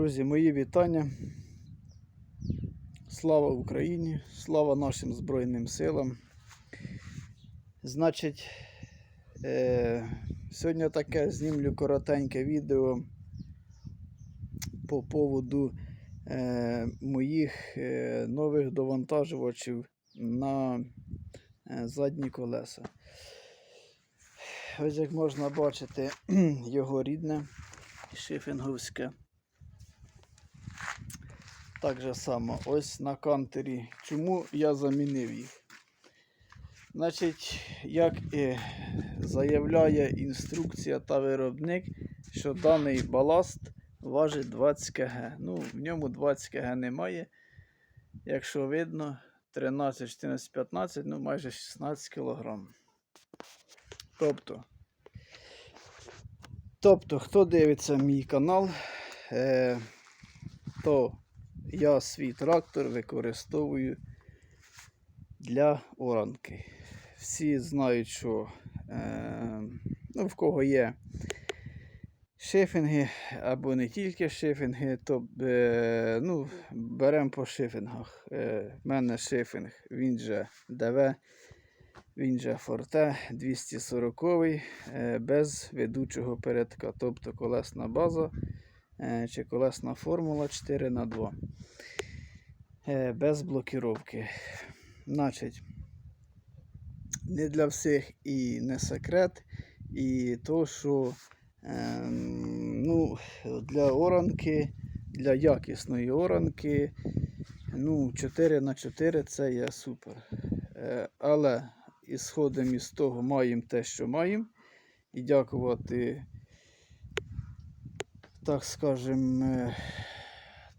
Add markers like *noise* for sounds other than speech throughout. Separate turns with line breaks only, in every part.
Друзі, мої вітання. Слава Україні, слава нашим Збройним силам. Значить, е, сьогодні таке знімлю коротеньке відео по поводу е, моїх е, нових довантажувачів на е, задні колеса. Ось як можна бачити, *clears throat* його рідне шифінговське. Так же само, ось на кантері. Чому я замінив їх? Значить, як і заявляє інструкція та виробник, що даний баласт важить 20 кг. Ну, в ньому 20 кг немає. Якщо видно, 13, 14, 15, ну майже 16 кг. Тобто, тобто, хто дивиться мій канал, е, то я свій трактор використовую для оранки. Всі знають, що е, ну, в кого є шифінги або не тільки шифінги, то е, ну, беремо по шифінгах. Е, в мене шифінг, він же ДВ, він же Форте 240 е, без ведучого передка, тобто колесна база е, чи колесна формула 4 на 2 е, без блокіровки. Значить, не для всіх і не секрет, і то, що е, ну, для оранки, для якісної оранки, ну, 4 на 4 це є супер. Е, але ісходимо із того, маємо те, що маємо. І дякувати, так скажем, е,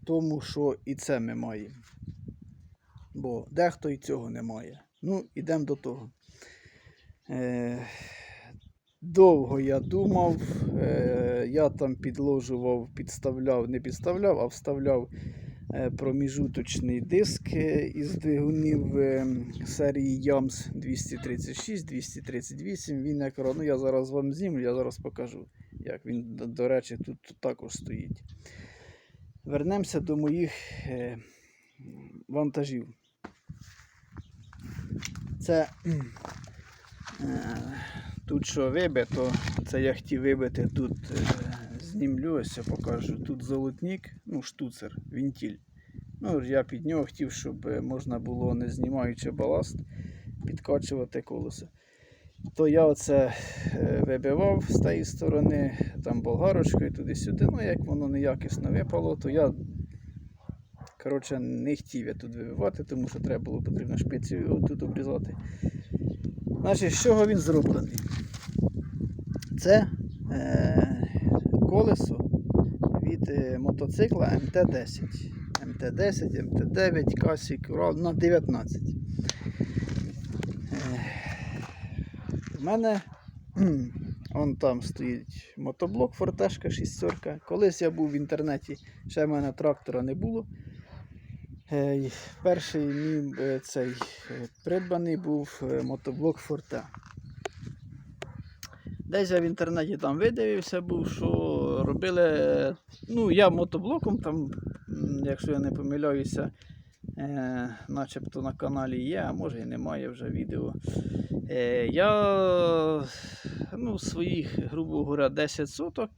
тому, що і це ми маємо. Бо дехто і цього не має. Ну, ідемо до того. Е, довго я думав, е, я там підложував, підставляв, не підставляв, а вставляв е, проміжуточний диск е, із двигунів серії Ямс 236, 238. Він як ну я зараз вам знімлю, я зараз покажу, як він, до- речі, тут, також стоїть. Вернемося до моїх е, вантажів. Це е, тут що вибито, це я хотів вибити тут, е, знімлю, ось покажу. Тут золотник, ну, штуцер, вентиль. Ну, я під нього хотів, щоб можна було, не знімаючи баласт, підкачувати колесо. То я оце е, вибивав з тієї сторони, там болгарочкою туди-сюди. Ну, як воно неякісно випало, то я Коротше, не хотів я тут вибивати, тому що треба було потрібно його тут обрізати. Значить, з чого він зроблений? Це е, колесо від е, мотоцикла МТ-10. МТ-10, МТ-9, Касік, Урал на 19. В мене *clears throat* он там стоїть мотоблок Фортешка шістерка. Колись я був в інтернеті, ще в мене трактора не було. Е, Перший мій е, цей е, придбаний був мотоблок Форте. Десь я в інтернеті там видивився, був, що робили. Ну, я мотоблоком там, якщо я не помиляюся, е, начебто на каналі є, а може і немає вже відео. Е, я ну, своїх, грубо говоря, 10 соток.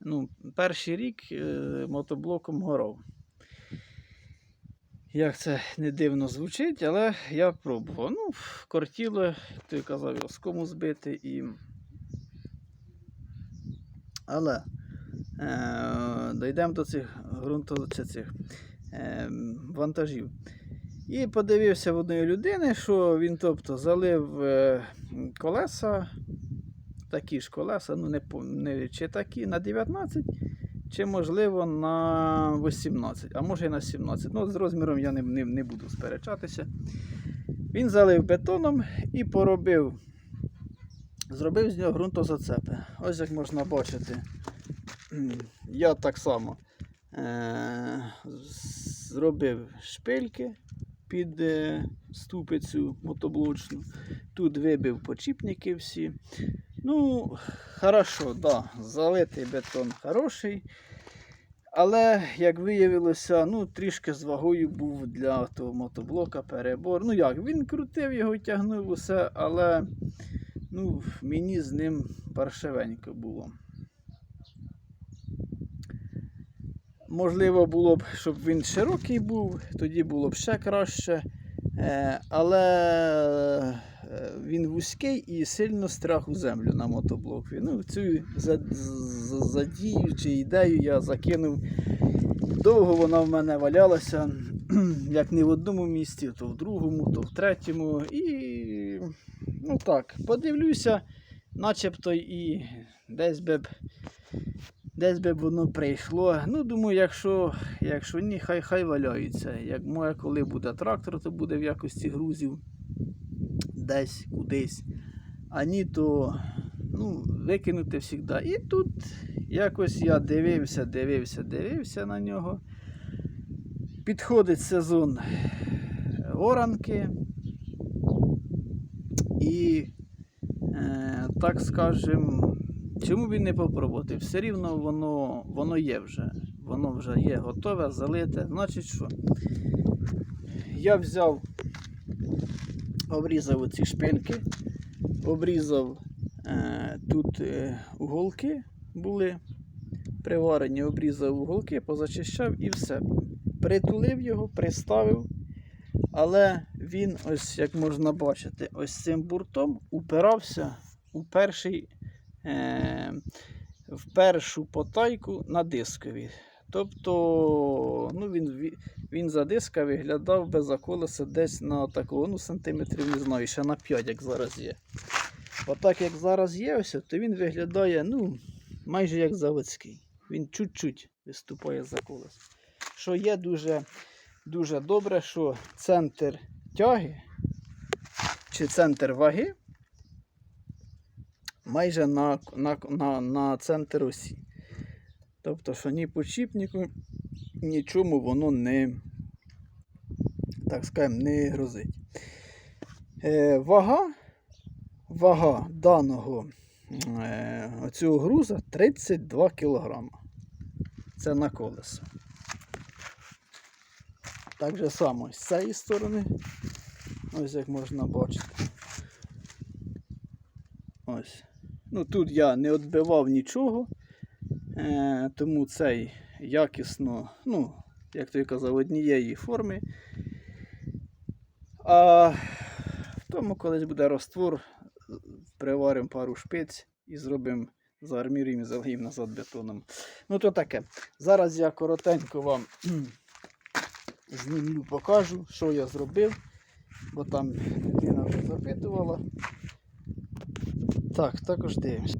Ну, перший рік е, мотоблоком горов. Як це не дивно звучить, але я пробував. Ну, кортіло, той казав, його з кому збити і. Але е, дійдемо до цих ґрунтов, чи цих вантажів. І подивився в одної людини, що він тобто, залив е, колеса, такі ж колеса, ну не, не чи такі на 19, чи можливо на 18, а може і на 17. Ну, з розміром я не, не, не буду сперечатися. Він залив бетоном і поробив, зробив з нього ґрунтозацепи. Ось як можна бачити, я так само зробив шпильки під е, ступицю мотоблочну. Тут вибив почіпники всі. Ну, хорошо, да, залитий бетон хороший. Але, як виявилося, ну, трішки з вагою був для того мотоблока перебор. Ну як, він крутив його, тягнув усе, але ну, мені з ним паршивенько було. Можливо, було б, щоб він широкий був, тоді було б ще краще. Е, але е, він вузький і сильно страх у землю на мотоблокові. Ну, цю за- задію чи ідею я закинув. Довго вона в мене валялася, *clears throat* як не в одному місці, то в другому, то в третьому. І ну так, подивлюся, начебто і десь би б. Десь би воно прийшло. Ну, думаю, якщо, якщо ні, хай хай валяються. Як моє, коли буде трактор, то буде в якості грузів десь кудись. А ні, то ну, викинути завжди. І тут якось я дивився, дивився, дивився на нього. Підходить сезон оранки. І, е, так скажем, чому він не попробувати? Все рівно воно, воно є вже. Воно вже є готове, залите. Значить що? Я взяв, обрізав оці шпильки, обрізав е, тут е, уголки були приварені, обрізав уголки, позачищав і все. Притулив його, приставив. Але він, ось як можна бачити, ось цим буртом упирався у перший, в першу потайку на дискові. Тобто ну, він, він за диска виглядав без заколеса десь на такого, ну, сантиметрів, не знаю, ще на 5, як зараз є. Отак, як зараз є, ось, то він виглядає ну, майже як заводський. Він чуть-чуть виступає за колес. Що є дуже, дуже добре, що центр тяги чи центр ваги майже на, на, на, на центр осі. Тобто, що ні почіпнику, нічому воно не, так скажемо, не грозить. Е, вага, вага даного е, оцього груза 32 кг. Це на колесо. Так же само з цієї сторони. Ось як можна бачити. Ось. Ну тут я не відбивав нічого. Е, тому цей якісно, ну, як той казав, однієї форми. А в тому колись буде раствор, приваримо пару шпиць і зробимо заарміруємо і залиємо назад бетоном. Ну то таке. Зараз я коротенько вам *clears throat* знімлю, покажу, що я зробив, бо там людина вже запитувала. Так, також дивимося.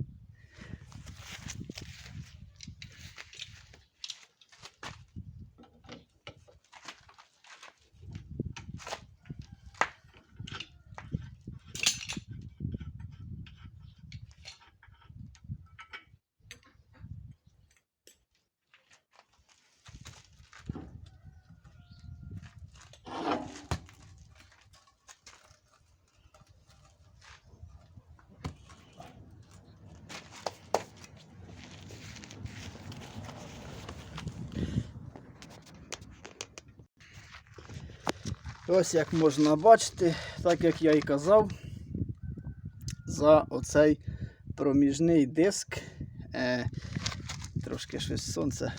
Ось як можна бачити, так як я і казав, за оцей проміжний диск, е, трошки щось сонце,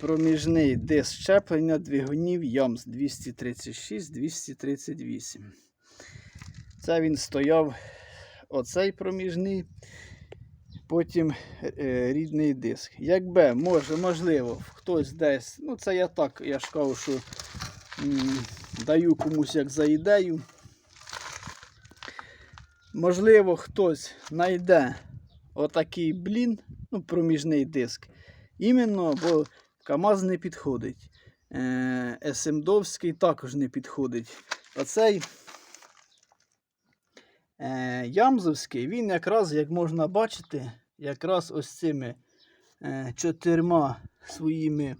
проміжний диск щеплення двигунів ЯМС 236-238. Це він стояв оцей проміжний, потім е, рідний диск. Якби, може, можливо, хтось десь, ну це я так, я ж кажу, що даю комусь як за ідею. Можливо, хтось знайде отакий блін, ну, проміжний диск. Іменно, бо КАМАЗ не підходить. Е, СМДовський також не підходить. Оцей е, Ямзовський, він якраз, як можна бачити, якраз ось цими е, чотирма своїми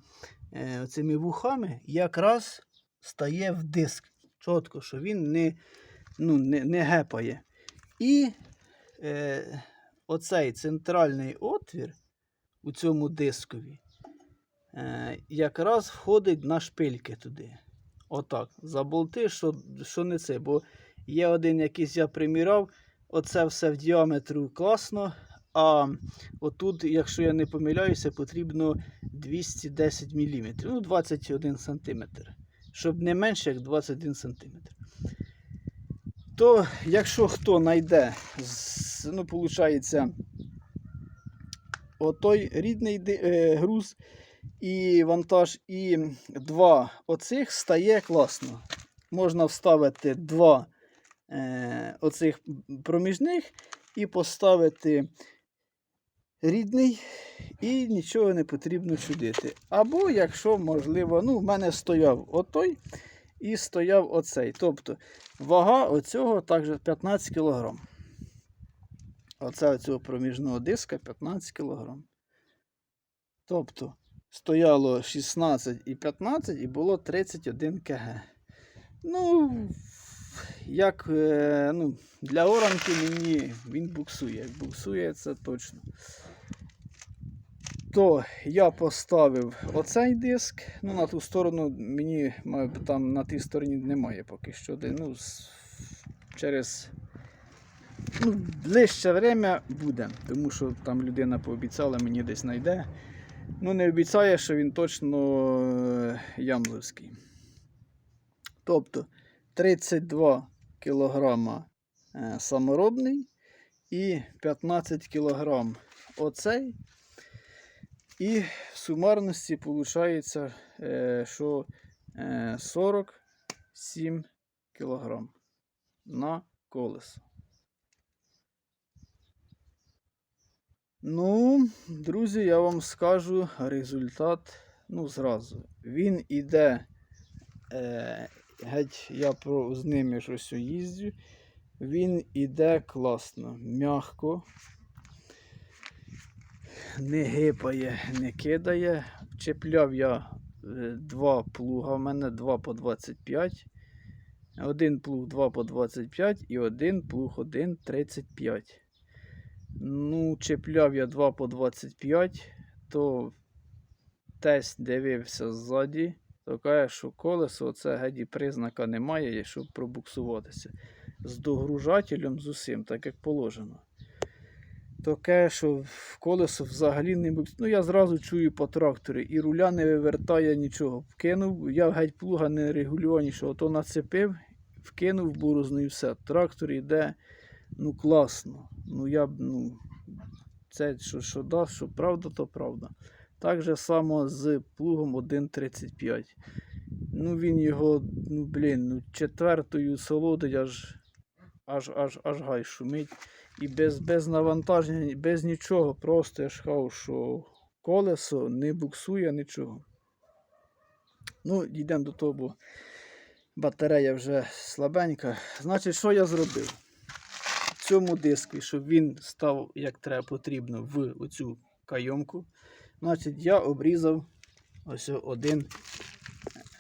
е, оцими вухами якраз стає в диск. Чітко, що він не, ну, не, не гепає. І е, оцей центральний отвір у цьому дискові, е, якраз входить на шпильки туди. Отак. За болти, що, що не це. Бо є один якийсь я приміряв, оце все в діаметру класно. А отут, якщо я не помиляюся, потрібно 210 мм, ну 21 см. Щоб не менше, як 21 см. То, якщо хто знайде, ну, виходить, отой рідний е, груз і вантаж, і два оцих стає класно. Можна вставити два е, оцих проміжних і поставити рідний, і нічого не потрібно чудити. Або, якщо можливо, ну, в мене стояв отой і стояв оцей. Тобто вага оцього також 15 кг. Оце оцього проміжного диска 15 кг. Тобто стояло 16 і 15 і було 31 кг. Ну, як е, ну, для оранки мені він буксує. Буксує це точно. То я поставив оцей диск. Ну, на ту сторону мені там на тій стороні немає поки що. Ну, через ну, ближче время буде, тому що там людина пообіцяла, мені десь знайде. Ну, не обіцяє, що він точно е, ямловський. Тобто 32 кг саморобний і 15 кг оцей. І в сумарності виходить, е, що е, 47 кг на колесо. Ну, друзі, я вам скажу результат ну, зразу. Він іде, е, геть я про, з ними щось їздю. Він іде класно, м'яко, не гипає, не кидає. Чіпляв я е, два плуга, в мене 2 по 25. Один плуг 2 по 25 і один плуг 1 35. Ну, чіпляв я 2 по 25, то тесть дивився ззаді, то каже, що колесо це геді признака немає, щоб пробуксуватися. З догружателем з усім, так як положено. То каже, що колесо взагалі не. Ну, я зразу чую по тракторі, і руля не вивертає нічого. Вкинув, я геть плуга не регулював нічого, то нацепив, вкинув борозну і все. Трактор йде ну класно. Ну я ну, це що, що дасть, що правда, то правда. Так же само з плугом 1.35. Ну він його, ну блін, ну четвертою солодить аж аж, аж, аж гай шумить. І без, без навантаження, без нічого. Просто я ж кажу, що колесо не буксує нічого. Ну, йдемо до того, бо батарея вже слабенька. Значить, що я зробив? В цьому диску, щоб він став як треба потрібно в оцю кайомку. Значить, я обрізав ось один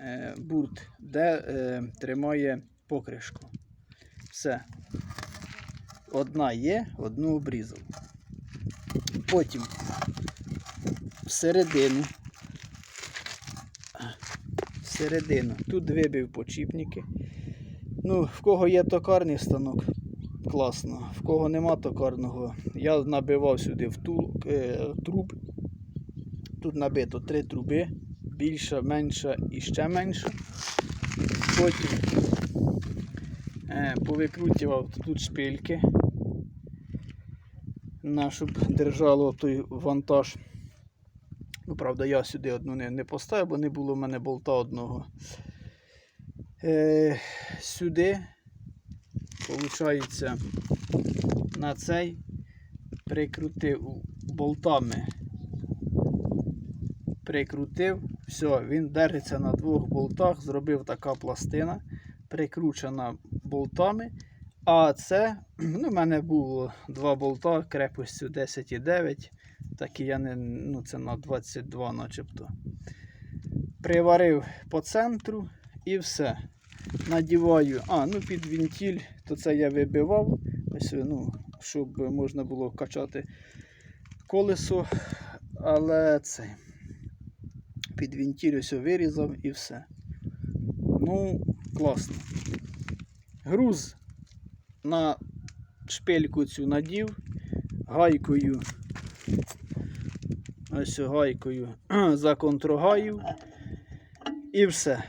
е, бурт, де е, тримає покришку. Все. Одна є, одну обрізав. Потім всередину. Всередину. Тут вибив почіпники. Ну, в кого є токарний станок, класно. В кого нема токарного, я набивав сюди втул, е, труб. Тут набито три труби, більша, менша і ще менша. Потім повикрутював тут шпильки, на, щоб держало той вантаж. Ну, правда, я сюди одну не, не поставив, бо не було в мене болта одного. Е, сюди, виходить, на цей прикрутив болтами. Прикрутив, все, він держиться на двох болтах, зробив така пластина, прикручена болтами. А це, *clears throat* ну, в мене було два болта крепостю 10,9. Такі я не, ну це на 22 начебто. Приварив по центру і все. Надіваю, а, ну під вентиль, то це я вибивав, ось, ну, щоб можна було качати колесо. Але це. під вентиль ось вирізав і все. Ну, класно. Груз на шпильку цю надів, гайкою. Ось гайкою *clears throat* законтрогаїв. І все.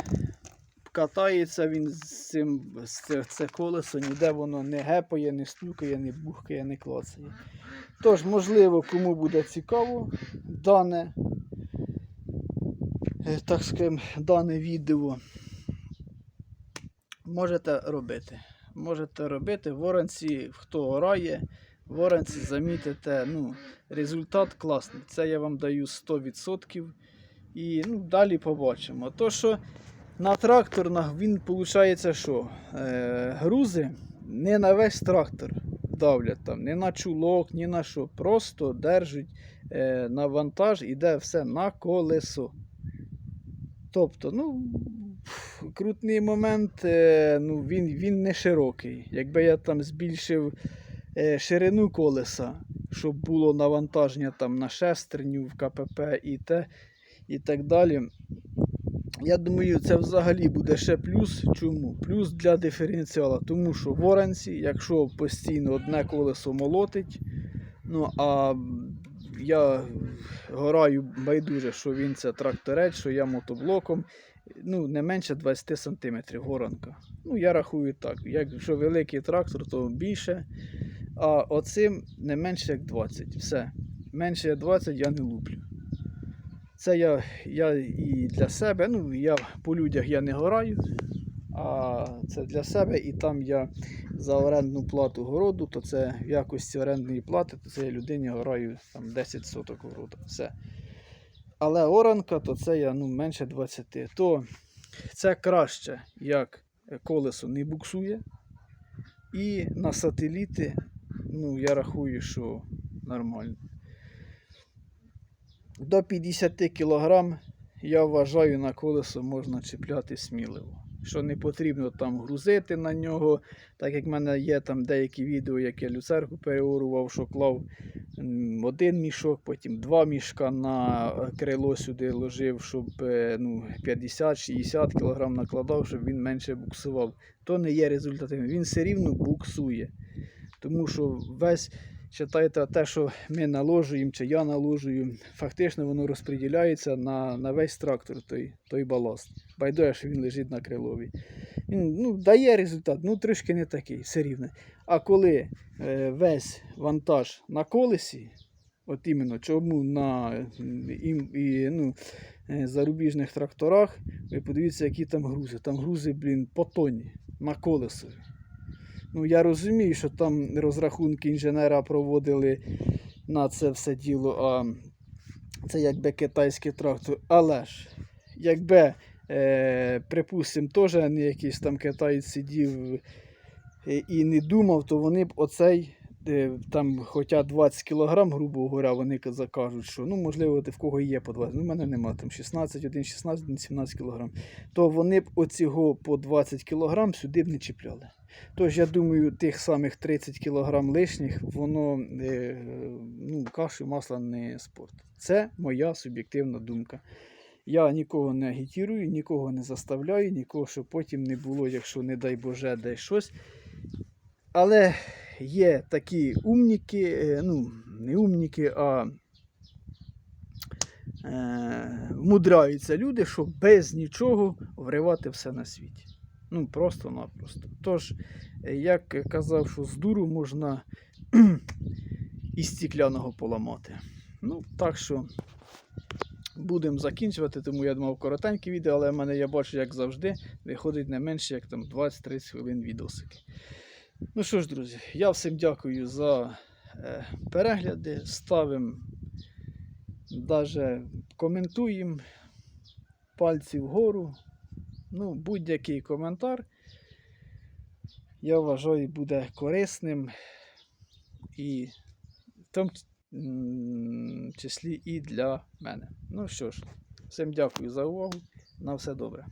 Катається він з цим з це, це колесо, ніде воно не гепає, не стукає, не бухкає, не клацає. Тож, можливо, кому буде цікаво дане, е, так скажем, дане відео, можете робити. Можете робити. Воронці, хто орає, воронці замітите, ну, результат класний. Це я вам даю 100%. І ну, далі побачимо. То, що на тракторах він виходить, що е, грузи не на весь трактор давлять там, не на чулок, ні на що. Просто держать е, на вантаж, іде все на колесо. Тобто, ну, крутний момент, е, ну, він, він не широкий. Якби я там збільшив е, ширину колеса, щоб було навантаження там на шестерню, в КПП і те, і так далі. Я думаю, це взагалі буде ще плюс. Чому? Плюс для диференціала. Тому що в оранці, якщо постійно одне колесо молотить, ну а я гораю байдуже, що він це тракторець, що я мотоблоком, ну, не менше 20 см горанка. Ну, я рахую так. Якщо великий трактор, то більше. А оцим не менше як 20. Все. Менше як 20 я не луплю. Це я, я і для себе. Ну, я по людях я не гораю, а це для себе. І там я за орендну плату городу, то це в якості орендної плати, то це я людині гораю там 10 соток городу. Все. Але оранка, то це я ну, менше 20. То це краще, як колесо не буксує. І на сателіти, ну, я рахую, що нормально. До 50 кг я вважаю на колесо можна чіпляти сміливо. Що не потрібно там грузити на нього. Так як в мене є там деякі відео, як я люцерку переорував, що клав один мішок, потім два мішка на крило сюди ложив, щоб е, ну, 50-60 кг накладав, щоб він менше буксував. То не є результативним. Він все рівно буксує. Тому що весь Читайте, те, що ми наложуємо, чи я наложую, фактично воно розподіляється на на весь трактор, той той баласт. Байдує, що він лежить на крилові. Він ну, дає результат, ну трішки не такий, все рівно. А коли е, весь вантаж на колесі, от іменно чому на і, і, ну, е, зарубіжних тракторах, ви подивіться, які там грузи. Там грузи, блін, по тонні на колесові. Ну, я розумію, що там розрахунки інженера проводили на це все діло, а це якби китайський трактор. Але ж, якби, е, припустимо, теж не якийсь там китаєць сидів е, і не думав, то вони б оцей. Там, хоча 20 кг, грубо говоря, вони закажуть, що ну, можливо, в кого є по 20, ну, в мене нема там 16, 1, 16, 1, 17 кг, то вони б оцього по 20 кг сюди б не чіпляли. Тож, я думаю, тих самих 30 кг лишніх, воно е, ну, кашу масла не спорт. Це моя суб'єктивна думка. Я нікого не агітірую, нікого не заставляю, нікого, щоб потім не було, якщо, не дай Боже, десь щось. Але є такі умніки, е, ну, не умніки, а е, вмудряються люди, щоб без нічого вривати все на світі. Ну, просто-напросто. Тож, е, як казав, що з дуру можна *clears throat* і стікляного поламати. Ну, так що будемо закінчувати, тому я думав коротеньке відео, але в мене я бачу, як завжди, виходить не менше, як там 20-30 хвилин відосики. Ну що ж, друзі, я всім дякую за е, перегляди. Ставимо, навіть коментуємо пальці вгору. Ну, будь-який коментар, я вважаю, буде корисним і в тому числі і для мене. Ну що ж, всім дякую за увагу. На все добре.